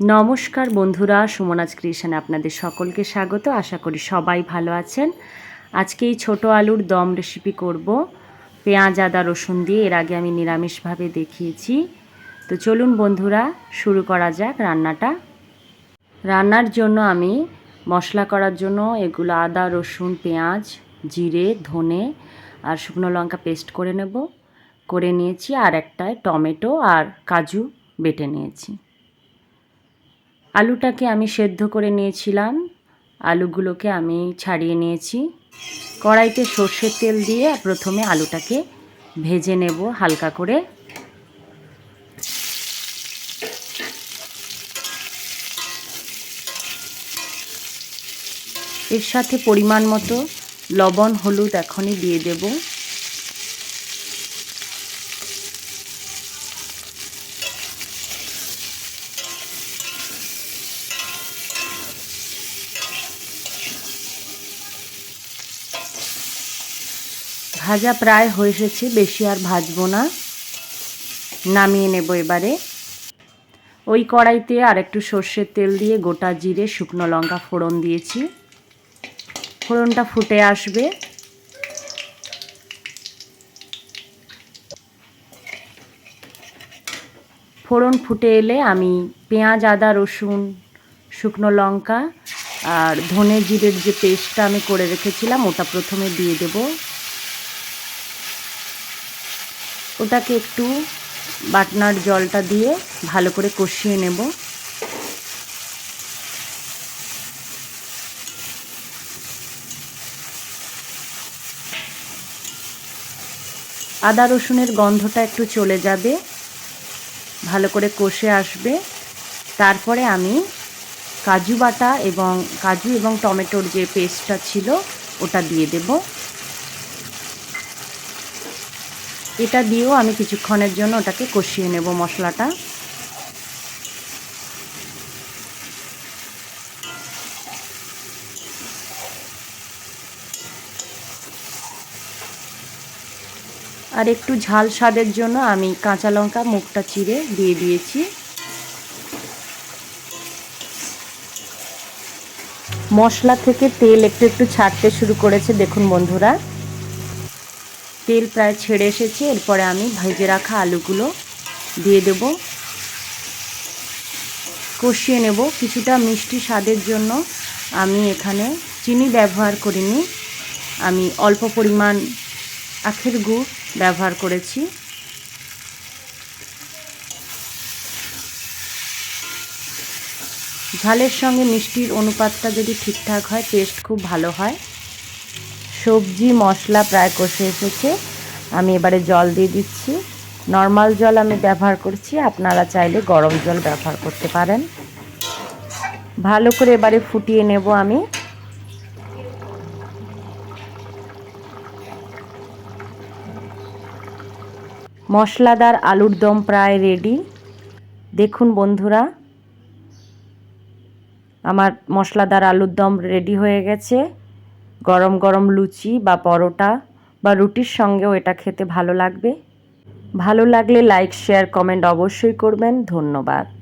নমস্কার বন্ধুরা, সুমনাজ ক্রিয়েশনে আপনাদের সকলকে স্বাগত। আশা করি সবাই ভালো আছেন। আজকে এই ছোটো আলুর দম রেসিপি করব। পেঁয়াজ, আদা, রসুন দিয়ে এর আগে আমি নিরামিষভাবে দেখিয়েছি। তো চলুন বন্ধুরা, শুরু করা যাক রান্নাটা। রান্নার জন্য আমি মশলা করার জন্য এগুলো আদা, রসুন, পেঁয়াজ, জিরে, ধনে আর শুকনো লঙ্কা পেস্ট করে নেব। করে নিয়েছি আর একটায় টমেটো আর কাজু বেটে নিয়েছি। আলুটাকে আমি সেদ্ধ করে নিয়েছিলাম। আলুগুলোকে আমি ছাড়িয়ে নিয়েছি। কড়াইতে সর্ষের তেল দিয়ে প্রথমে আলুটাকে ভেজে নেব হালকা করে। এর সাথে পরিমাণ মতো লবণ, হলুদ এখনই দিয়ে দেব। ভাজা প্রায় হয়ে এসেছে, বেশি আর ভাজবো না। নামিয়ে নেব এবারে। ওই কড়াইতে আর একটু সর্ষের তেল দিয়ে গোটা জিরে, শুকনো লঙ্কা ফোড়ন দিয়েছি। ফোড়নটা ফুটে আসবে। ফোড়ন ফুটে এলে আমি পেঁয়াজ, আদা, রসুন, শুকনো লঙ্কা আর ধনে জিরের যে পেস্টটা আমি করে রেখেছিলাম, ওটা প্রথমে দিয়ে দেব। ওটাকে একটু বাটনার জলটা দিয়ে ভালো করে কষিয়ে নেব। আদা রসুনের গন্ধটা একটু চলে যাবে, ভালো করে কষে আসবে। তারপরে আমি কাজু বাটা এবং, কাজু এবং টমেটোর যে পেস্টটা ছিল, ওটা দিয়ে দেব। এটা দিয়েও আমি কিছুক্ষণের জন্য ওটাকে কষিয়ে নেব মশলাটা। আর একটু ঝাল স্বাদের জন্য আমি কাঁচা লঙ্কা মুখটা চিড়ে দিয়ে দিয়েছি। মশলা থেকে তেল একটু একটু ছাড়তে শুরু করেছে, দেখুন বন্ধুরা। তেল প্রায় ছেড়ে এসেছে, এরপরে আমি ভেজে রাখা আলুগুলো দিয়ে দেব। কষিয়ে নেব। কিছুটা মিষ্টি স্বাদের জন্য আমি এখানে চিনি ব্যবহার করিনি। আমি অল্প পরিমাণ আখের গুড় ব্যবহার করেছি। ঝালের সঙ্গে মিষ্টির অনুপাতটা যদি ঠিকঠাক হয় টেস্ট খুব ভালো হয়। সবজি, মশলা প্রায় কষে এসেছে। আমি এবারে জল দিয়ে দিচ্ছি। নর্মাল জল আমি ব্যবহার করছি। আপনারা চাইলে গরম জল ব্যবহার করতে পারেন। ভালো করে এবারে ফুটিয়ে নেব আমি। মশলাদার আলুর দম প্রায় রেডি দেখুন বন্ধুরা, আমার মশলাদার আলুর দম রেডি হয়ে গেছে। গরম গরম লুচি বা পরোটা বা রুটির সঙ্গেও এটা খেতে ভালো লাগবে। ভালো লাগলে লাইক শেয়ার কমেন্ট অবশ্যই করবেন। ধন্যবাদ।